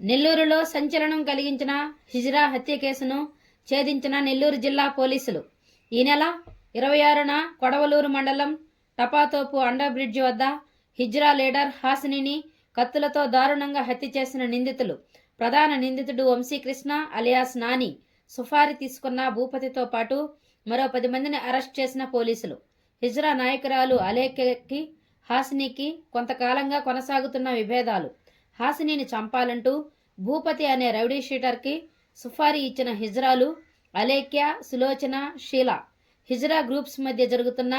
నెల్లూరులో సంచలనం కలిగించిన హిజ్రా హత్య కేసును ఛేదించిన నెల్లూరు జిల్లా పోలీసులు. ఈ నెల ఇరవై ఆరున కొడవలూరు మండలం టపాతోపు అండర్ బ్రిడ్జ్ వద్ద హిజ్రా లీడర్ హాసినిని కత్తులతో దారుణంగా హత్య చేసిన నిందితులు. ప్రధాన నిందితుడు వంశీకృష్ణ అలియాస్ నాని సుఫారి తీసుకున్న భూపతితో పాటు మరో పది మందిని అరెస్ట్ చేసిన పోలీసులు. హిజ్రా నాయకురాలు అలేఖకి హాసినికి కొంతకాలంగా కొనసాగుతున్న విభేదాలు. హాసినిని చంపాలంటూ భూపతి అనే రౌడీ షీటర్కి సుఫారీ ఇచ్చిన హిజ్రాలు అలేఖ్య సులోచన షీల హిజ్రా గ్రూప్స్ మధ్య జరుగుతున్న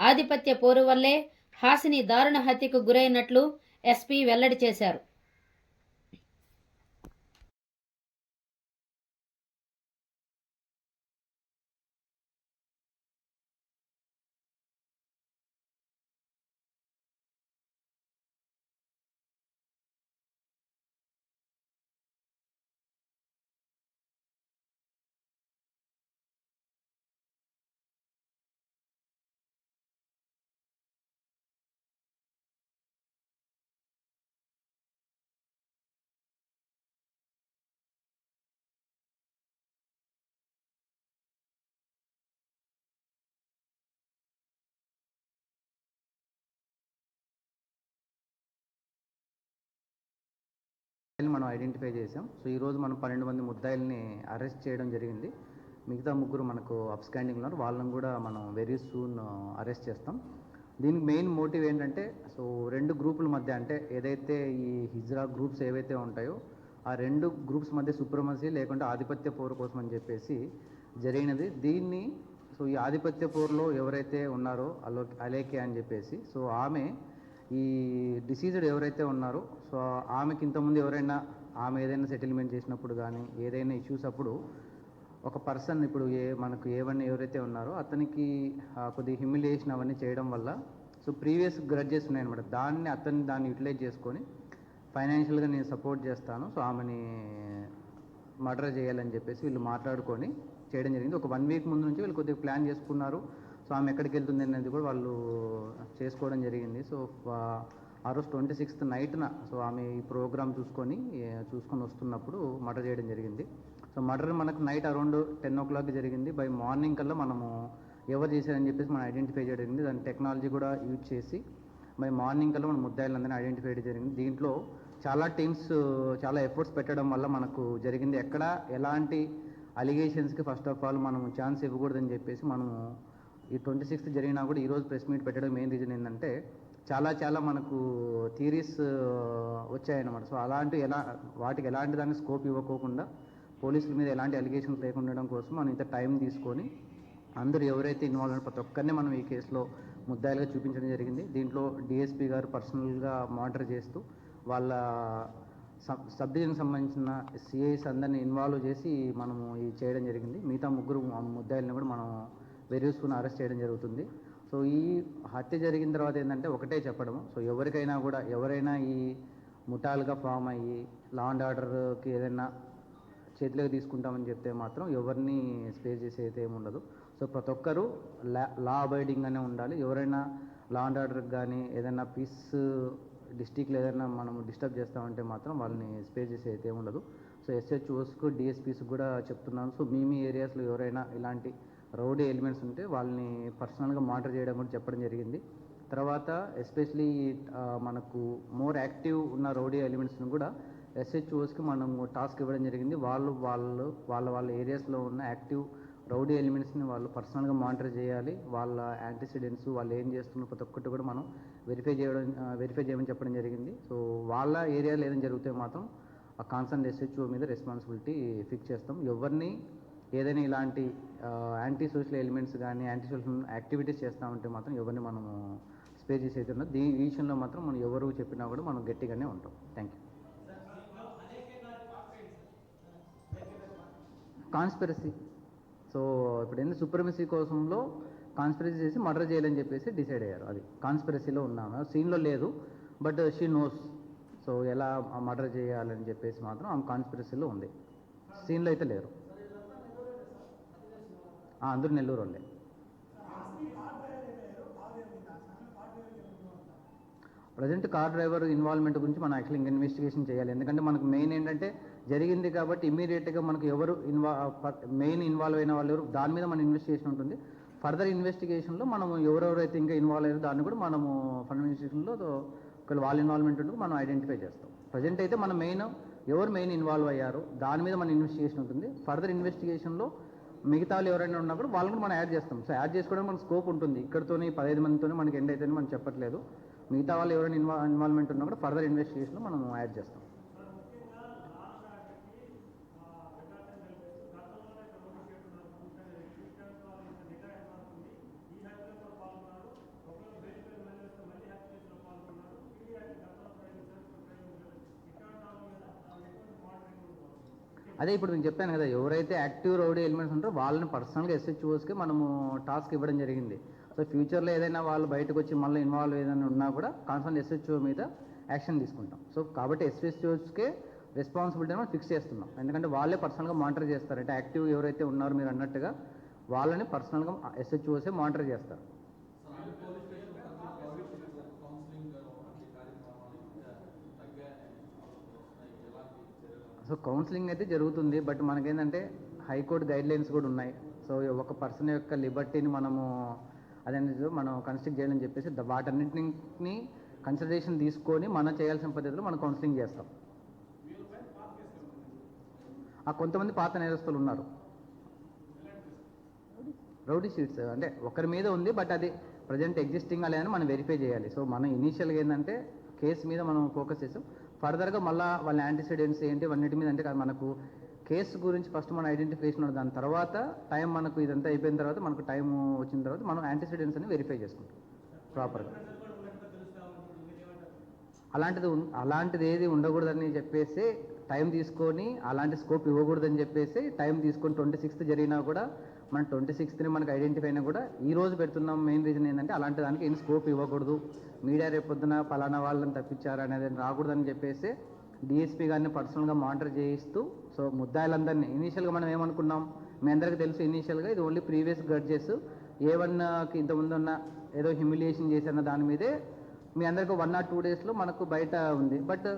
ఆధిపత్య పోరు వల్లే హాసిని దారుణ హత్యకు గురైనట్లు ఎస్పీ వెల్లడి చేశారు. మనం ఐడెంటిఫై చేసాం సో ఈరోజు మనం పన్నెండు మంది ముద్దాయిల్ని అరెస్ట్ చేయడం జరిగింది. మిగతా ముగ్గురు మనకు అప్స్కాండింగ్ ఉన్నారు. వాళ్ళని కూడా మనం వెరీ సూన్ అరెస్ట్ చేస్తాం. దీనికి మెయిన్ మోటివ్ ఏంటంటే సో రెండు గ్రూపుల మధ్య అంటే ఏదైతే ఈ హిజ్రా గ్రూప్స్ ఏవైతే ఉంటాయో ఆ రెండు గ్రూప్స్ మధ్య సుప్రమసీ లేకుంటే ఆధిపత్య పోరు కోసం అని చెప్పేసి జరిగినది. దీన్ని సో ఈ ఆధిపత్య పోరులో ఎవరైతే ఉన్నారో అలో అలేకే అని చెప్పేసి సో ఆమె ఈ డిసీజ్డ్ ఎవరైతే ఉన్నారో సో ఆమెకి ఇంతకుముందు ఎవరైనా ఆమె ఏదైనా సెటిల్మెంట్ చేసినప్పుడు కానీ ఏదైనా ఇష్యూస్ అప్పుడు ఒక పర్సన్ ఇప్పుడు ఏ మనకు ఏవన్నీ ఎవరైతే ఉన్నారో అతనికి కొద్దిగా హ్యూమిలియేషన్ అవన్నీ చేయడం వల్ల సో ప్రీవియస్ గ్రడ్జెస్ ఉన్నాయన్నమాట. దాన్ని అతన్ని దాన్ని యూటిలైజ్ చేసుకొని ఫైనాన్షియల్గా నేను సపోర్ట్ చేస్తాను సో ఆమెని మర్డర్ చేయాలని చెప్పేసి వీళ్ళు మాట్లాడుకొని చేయడం జరిగింది. ఒక వన్ వీక్ ముందు నుంచి వీళ్ళు కొద్దిగా ప్లాన్ చేసుకున్నారు. సో ఆమె ఎక్కడికి వెళ్తుంది అనేది కూడా వాళ్ళు చేసుకోవడం జరిగింది. సో ఆ- రోజు ట్వంటీ సిక్స్త్ నైట్న సో ఆమె ఈ ప్రోగ్రామ్ చూసుకొని చూసుకొని వస్తున్నప్పుడు మర్డర్ చేయడం జరిగింది. సో మర్డర్ మనకు night around ten o'clock జరిగింది. బై మార్నింగ్ కల్లా మనము ఎవరు చేశారని చెప్పేసి మనం ఐడెంటిఫై చేయడం జరిగింది. దాని టెక్నాలజీ కూడా యూజ్ చేసి బై మార్నింగ్ కల్లా మనం ముద్దాయిలందరినీ ఐడెంటిఫై చేయడం జరిగింది. దీంట్లో చాలా టీమ్స్ చాలా ఎఫర్ట్స్ పెట్టడం వల్ల మనకు జరిగింది. ఎక్కడ ఎలాంటి అలిగేషన్స్కి ఫస్ట్ ఆఫ్ ఆల్ మనం ఛాన్స్ ఇవ్వకూడదని చెప్పేసి మనము ఈ ట్వంటీ సిక్స్త్ జరిగినా కూడా ఈరోజు ప్రెస్ మీట్ పెట్టడం మెయిన్ రీజన్ ఏంటంటే చాలా చాలా మనకు థీరీస్ వచ్చాయన్నమాట. సో అలాంటి ఎలా వాటికి ఎలాంటి దానికి స్కోప్ ఇవ్వకోకుండా పోలీసుల మీద ఎలాంటి అలిగేషన్స్ లేకుండా ఉండడం కోసం మనం ఇంత టైం తీసుకొని అందరూ ఎవరైతే ఇన్వాల్వ్ అయిన ప్రతి ఒక్కరిని మనం ఈ కేసులో ముద్దాయిలుగా చూపించడం జరిగింది. దీంట్లో డిఎస్పీ గారు పర్సనల్గా మానిటర్ చేస్తూ వాళ్ళ సబ్ సబ్ సంబంధించిన సిఐస్ అందరిని ఇన్వాల్వ్ చేసి మనము ఇది చేయడం జరిగింది. మిగతా ముగ్గురు ముద్దాయిలను కూడా మనం వెరియూస్కుని అరెస్ట్ చేయడం జరుగుతుంది. సో ఈ హత్య జరిగిన తర్వాత ఏంటంటే ఒకటే చెప్పడం. సో ఎవరికైనా కూడా ఎవరైనా ఈ ముఠాలుగా ఫామ్ అయ్యి లా అండ్ ఆర్డర్కి ఏదైనా చేతిలోకి తీసుకుంటామని చెప్తే మాత్రం ఎవరిని స్పేస్ చేసే అయితే ఏమి ఉండదు. సో ప్రతి ఒక్కరూ లా లా అబైడింగ్గానే ఉండాలి. ఎవరైనా లా అండ్ ఆర్డర్కి కానీ ఏదైనా పీస్ డిస్టిక్లో ఏదైనా మనం డిస్టర్బ్ చేస్తామంటే మాత్రం వాళ్ళని స్పేస్ చేసే అయితే ఉండదు. సో ఎస్హెచ్ఓస్కు డిఎస్పీస్కి కూడా చెప్తున్నాను. సో మీ మీ ఏరియాస్లో ఎవరైనా ఇలాంటి రౌడీ ఎలిమెంట్స్ ఉంటే వాళ్ళని పర్సనల్గా మానిటర్ చేయడం కూడా చెప్పడం జరిగింది. తర్వాత ఎస్పెషలీ మనకు మోర్ యాక్టివ్ ఉన్న రౌడీ ఎలిమెంట్స్ని కూడా ఎస్హెచ్ఓస్కి మనం టాస్క్ ఇవ్వడం జరిగింది. వాళ్ళు వాళ్ళు వాళ్ళ వాళ్ళ ఏరియాస్లో ఉన్న యాక్టివ్ రౌడీ ఎలిమెంట్స్ని వాళ్ళు పర్సనల్గా మానిటర్ చేయాలి. వాళ్ళ యాంటిసిడెంట్స్ వాళ్ళు ఏం చేస్తున్నారు ప్రతి ఒక్కటి కూడా మనం వెరిఫై చేయడం వెరిఫై చేయమని చెప్పడం జరిగింది. సో వాళ్ళ ఏరియాలో ఏదైనా జరిగితే మాత్రం ఆ కాన్సర్న్ ఎస్హెచ్ఓ మీద రెస్పాన్సిబిలిటీ ఫిక్స్ చేస్తాం. ఎవరిని ఏదైనా ఇలాంటి యాంటీ సోషల్ ఎలిమెంట్స్ కానీ యాంటీ సోషల్ యాక్టివిటీస్ చేస్తామంటే మాత్రం ఎవరిని మనము స్పే చేసి అయితే ఉన్నది దీని ఈ విషయంలో మాత్రం మనం ఎవరు చెప్పినా కూడా మనం గట్టిగానే ఉంటాం. థ్యాంక్ యూ కాన్స్పిరసీ సో ఇప్పుడు ఏంది సుప్రమసీ కోసంలో కాన్స్పిరసీ చేసి మర్డర్ చేయాలని చెప్పేసి డిసైడ్ అయ్యారు. అది కాన్స్పిరసీలో ఉన్నాము. సీన్లో లేదు బట్ షీ నోస్ సో ఎలా మర్డర్ చేయాలని చెప్పేసి మాత్రం ఆమె కాన్స్పిరసీలో ఉంది. సీన్లో అయితే లేరు. అందరూ నెల్లూరు వాళ్ళే ప్రజెంట్ కార్ డ్రైవర్ ఇన్వాల్వ్మెంట్ గురించి మనం యాక్చువల్లీ ఇంకా ఇన్వెస్టిగేషన్ చేయాలి. ఎందుకంటే మనకు మెయిన్ ఏంటంటే జరిగింది కాబట్టి ఇమీడియట్గా మనకు ఎవరు ఇన్వా మెయిన్ ఇన్వాల్వ్ అయిన వాళ్ళు ఎవరు దాని మీద మన ఇన్వెస్టిగేషన్ ఉంటుంది. ఫర్దర్ ఇన్వెస్టిగేషన్లో మనము ఎవరెవరైతే ఇంకా ఇన్వాల్వ్ అయ్యారో దాన్ని కూడా మనము ఫండ్ ఇన్వెస్టిగేషన్లో ఒకవేళ వాళ్ళ ఇన్వాల్వ్మెంట్ ఉంటుంది మనం ఐడెంటిఫై చేస్తాం. ప్రజెంట్ అయితే మన మెయిన్ ఎవరు మెయిన్ ఇన్వాల్వ్ అయ్యారు దాని మీద మన ఇన్వెస్టిగేషన్ ఉంటుంది. ఫర్దర్ ఇన్వెస్టిగేషన్లో మిగతా వాళ్ళు ఎవరైనా ఉన్నప్పుడు వాళ్ళని కూడా మనం యాడ్ చేస్తాం. సో యాడ్ చేసుకోవడానికి మనకు స్కోప్ ఉంటుంది. ఇక్కడతోనే పదహైదు మందితోనే మనకి ఎండ్ అవుతుందని మనం చెప్పట్లేదు. మిగతా వాళ్ళు ఎవరైనా ఇన్వా ఇన్వాల్వ్మెంట్ ఉన్నా కూడా ఫర్దర్ ఇన్వెస్టిగేషన్లో మనం యాడ్ చేస్తాం. అదే ఇప్పుడు నేను చెప్పాను కదా ఎవరైతే యాక్టివ్ రౌడీ ఎలిమెంట్స్ ఉంటారో వాళ్ళని పర్సనల్గా ఎస్హెచ్ఓస్కి మనము టాస్క్ ఇవ్వడం జరిగింది. సో ఫ్యూచర్లో ఏదైనా వాళ్ళు బయటకు వచ్చి మళ్ళీ ఇన్వాల్వ్ ఏదైనా ఉన్నా కూడా కాన్సర్న్ ఎస్హెచ్ఓ మీద యాక్షన్ తీసుకుంటాం. సో కాబట్టి ఎస్హెచ్ఓస్కే రెస్పాన్సిబిలిటీ మనం ఫిక్స్ చేస్తున్నాం. ఎందుకంటే వాళ్ళే పర్సనల్గా మానిటర్ చేస్తారు. అంటే యాక్టివ్ ఎవరైతే ఉన్నారో మీరు అన్నట్టుగా వాళ్ళని పర్సనల్గా ఎస్హెచ్ఓసే మానిటర్ చేస్తారు. సో కౌన్సిలింగ్ అయితే జరుగుతుంది బట్ మనకేంటంటే హైకోర్టు గైడ్ లైన్స్ కూడా ఉన్నాయి. సో ఒక పర్సన్ యొక్క లిబర్టీని మనము అదనేది మనం కన్స్ట్రక్ట్ చేయాలని చెప్పేసి ద- కన్సిడరేషన్ తీసుకొని మనం చేయాల్సిన పద్ధతిలో మనం కౌన్సిలింగ్ చేస్తాం. ఆ కొంతమంది పాత నేరస్తులు ఉన్నారు. రౌడీ షీట్స్ అంటే ఒకరి మీద ఉంది బట్ అది ప్రజెంట్ ఎగ్జిస్టింగ్ అలే అని మనం వెరిఫై చేయాలి. సో మనం ఇనీషియల్గా ఏంటంటే కేసు మీద మనం ఫోకస్ చేసాం. ఫర్దర్గా మళ్ళీ వాళ్ళ యాంటీసిడెంట్స్ ఏంటి అన్నిటి మీద అంటే మనకు కేసు గురించి ఫస్ట్ మనం ఐడెంటిఫికేషన్ ఉంది దాని తర్వాత టైం మనకు ఇదంతా అయిపోయిన తర్వాత మనకు టైం వచ్చిన తర్వాత మనం యాంటీసిడెంట్స్ అని వెరిఫై చేసుకుంటాం ప్రాపర్గా. అలాంటిది అలాంటిది ఏది ఉండకూడదని చెప్పేసి టైం తీసుకొని అలాంటి స్కోప్ ఇవ్వకూడదని చెప్పేసి టైం తీసుకొని ట్వంటీ సిక్స్త్ జరిగినా కూడా మన ట్వంటీ సిక్స్త్ని మనకు ఐడెంటిఫై అయినా కూడా ఈ రోజు పెడుతున్నాం. మెయిన్ రీజన్ ఏంటంటే అలాంటి దానికి ఏం స్కోప్ ఇవ్వకూడదు. మీడియా రేపు పలానా వాళ్ళని తప్పించారు అనేది రాకూడదని చెప్పేసి డిఎస్పీ గారిని పర్సనల్గా మానిటర్ చేయిస్తూ సో ముద్దాయిలందరినీ ఇనీషియల్గా మనం ఏమనుకున్నాం? మీ అందరికీ తెలుసు ఇనీషియల్గా ఇది ఓన్లీ ప్రీవియస్ గడ్జెస్ ఏ వన్కి ఇంతకుముందు ఉన్న ఏదో హ్యూమిలియేషన్ చేసిన దాని మీదే మీ అందరికీ వన్ ఆర్ టూ డేస్లో మనకు బయట ఉంది. బట్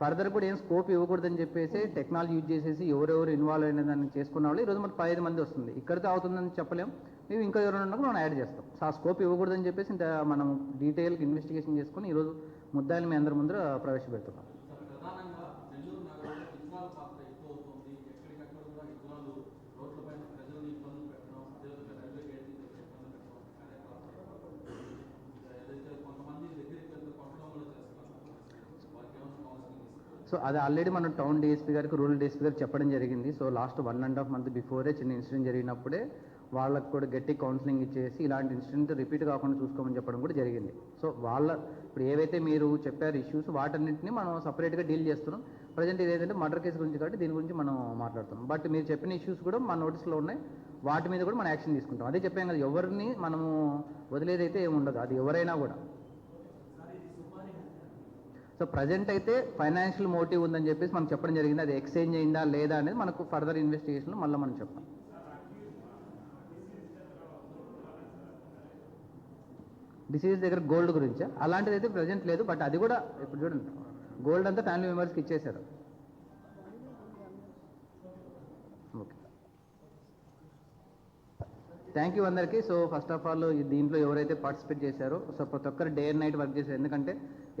ఫర్దర్ కూడా ఏం స్కోప్ ఇవ్వకూడదని చెప్పేసి టెక్నాలజీ యూజ్ చేసేసి ఎవరెవరు ఇన్వాల్వ్ అయిన దాన్ని చేసుకున్న వాళ్ళు ఈరోజు మనకు పదిహేను మంది వస్తుంది. ఇక్కడితో అవుతుందని చెప్పలేం. మేము ఇంకా ఎవరైనా ఉన్నా మనం యాడ్ చేస్తాం. సో ఆ స్కోప్ ఇవ్వకూడదని చెప్పేసి ఇంత మనం డీటెయిల్గా ఇన్వెస్టిగేషన్ చేసుకుని ఈరోజు ముద్దాయిలు మీ అందరి ముందర ప్రవేశపెడుతున్నాం. సో అది ఆల్రెడీ మనం టౌన్ డిఎస్పీ గారికి రూరల్ డిఎస్పీ గారికి చెప్పడం జరిగింది. So last one and half month before చిన్న ఇన్సిడెంట్ జరిగినప్పుడే వాళ్ళకు కూడా గట్టి కౌన్సిలింగ్ ఇచ్చేసి ఇలాంటి ఇన్సిడెంట్ రిపీట్ కాకుండా చూసుకోమని చెప్పడం కూడా జరిగింది. సో వాళ్ళ ఇప్పుడు ఏవైతే మీరు చెప్పారు ఇష్యూస్ వాటన్నింటినీ మనం సపరేట్గా డీల్ చేస్తున్నాం. ప్రజెంట్ ఇది మర్డర్ కేసు గురించి కాబట్టి దీని గురించి మనం మాట్లాడుతున్నాం. బట్ మీరు చెప్పిన ఇష్యూస్ కూడా మన నోటీస్లో ఉన్నాయి. వాటి మీద కూడా మనం యాక్షన్ తీసుకుంటాం. అదే చెప్పాం కదా ఎవరిని మనము వదిలేదైతే ఏమి ఉండదు అది ఎవరైనా కూడా. సో ప్రజెంట్ అయితే ఫైనాన్షియల్ మోటివ్ ఉందని చెప్పేసి మనం చెప్పడం జరిగింది. అది ఎక్స్చేంజ్ అయిందా లేదా అనేది మనకు ఫర్దర్ ఇన్వెస్టిగేషన్లో మళ్ళీ మనం చెప్తాం. డిసీజ్ దగ్గర గోల్డ్ గురించి? అలాంటిది అయితే ప్రజెంట్ లేదు బట్ అది కూడా ఇప్పుడు చూడండి. గోల్డ్ అంతా ఫ్యామిలీ మెంబర్స్కి ఇచ్చేశారు. ఓకే థ్యాంక్ యూ అందరికీ. సో ఫస్ట్ ఆఫ్ ఆల్ దీంట్లో ఎవరైతే పార్టిసిపేట్ చేశారో సో ప్రతి ఒక్కరు డే అండ్ నైట్ వర్క్ చేశారు. ఎందుకంటే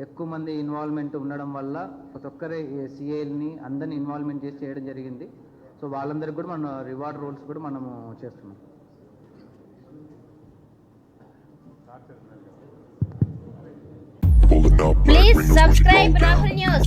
ఎక్కువ మంది ఇన్వాల్వ్మెంట్ ఉండడం వల్ల ప్రతి ఒక్కరే సిఏల్ని అందరిని ఇన్వాల్వ్మెంట్ చేసి చేయడం జరిగింది. సో వాళ్ళందరికీ కూడా మనం రివార్డ్ రూల్స్ కూడా మనము చేస్తున్నాం. Please subscribe Rahul News.